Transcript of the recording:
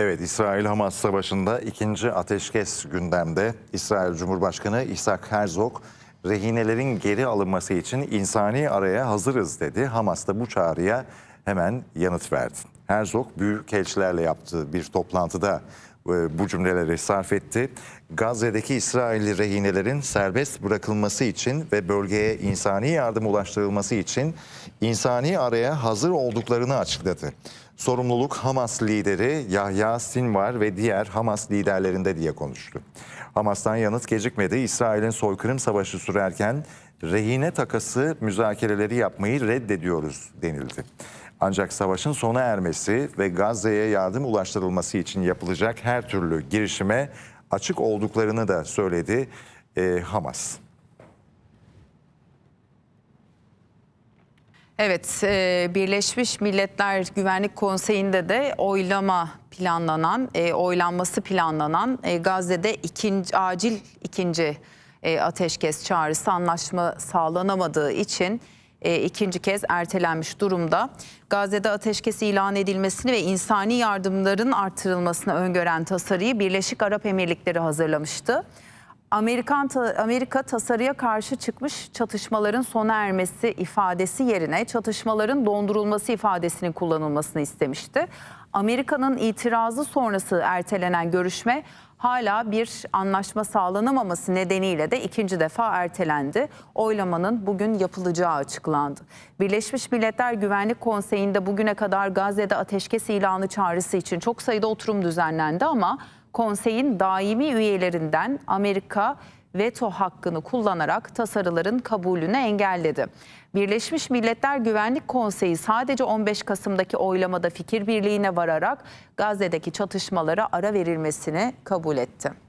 Evet, İsrail-Hamas savaşında ikinci ateşkes gündemde. İsrail Cumhurbaşkanı İshak Herzog, rehinelerin geri alınması için insani araya hazırız dedi. Hamas da bu çağrıya hemen yanıt verdi. Herzog, büyükelçilerle yaptığı bir toplantıda e, bu cümleleri sarf etti. Gazze'deki İsrailli rehinelerin serbest bırakılması için ve bölgeye insani yardım ulaştırılması için insani araya hazır olduklarını açıkladı. Sorumluluk Hamas lideri Yahya Sinvar ve diğer Hamas liderlerinde diye konuştu. Hamas'tan yanıt gecikmedi. İsrail'in soykırım savaşı sürerken rehine takası müzakereleri yapmayı reddediyoruz denildi. Ancak savaşın sona ermesi ve Gazze'ye yardım ulaştırılması için yapılacak her türlü girişime açık olduklarını da söyledi e, Hamas. Evet, e, Birleşmiş Milletler Güvenlik Konseyi'nde de oylama planlanan, e, oylanması planlanan e, Gazze'de ikinci, acil ikinci ateşkes çağrısı anlaşma sağlanamadığı için e, ikinci kez ertelenmiş durumda. Gazze'de ateşkes ilan edilmesini ve insani yardımların artırılmasını öngören tasarıyı Birleşik Arap Emirlikleri hazırlamıştı. Amerikan Amerika tasarıya karşı çıkmış çatışmaların sona ermesi ifadesi yerine çatışmaların dondurulması ifadesinin kullanılmasını istemişti. Amerika'nın itirazı sonrası ertelenen görüşme hala bir anlaşma sağlanamaması nedeniyle de ikinci defa ertelendi. Oylamanın bugün yapılacağı açıklandı. Birleşmiş Milletler Güvenlik Konseyi'nde bugüne kadar Gazze'de ateşkes ilanı çağrısı için çok sayıda oturum düzenlendi ama konseyin daimi üyelerinden Amerika veto hakkını kullanarak tasarıların kabulünü engelledi. Birleşmiş Milletler Güvenlik Konseyi sadece 15 Kasım'daki oylamada fikir birliğine vararak Gazze'deki çatışmalara ara verilmesini kabul etti.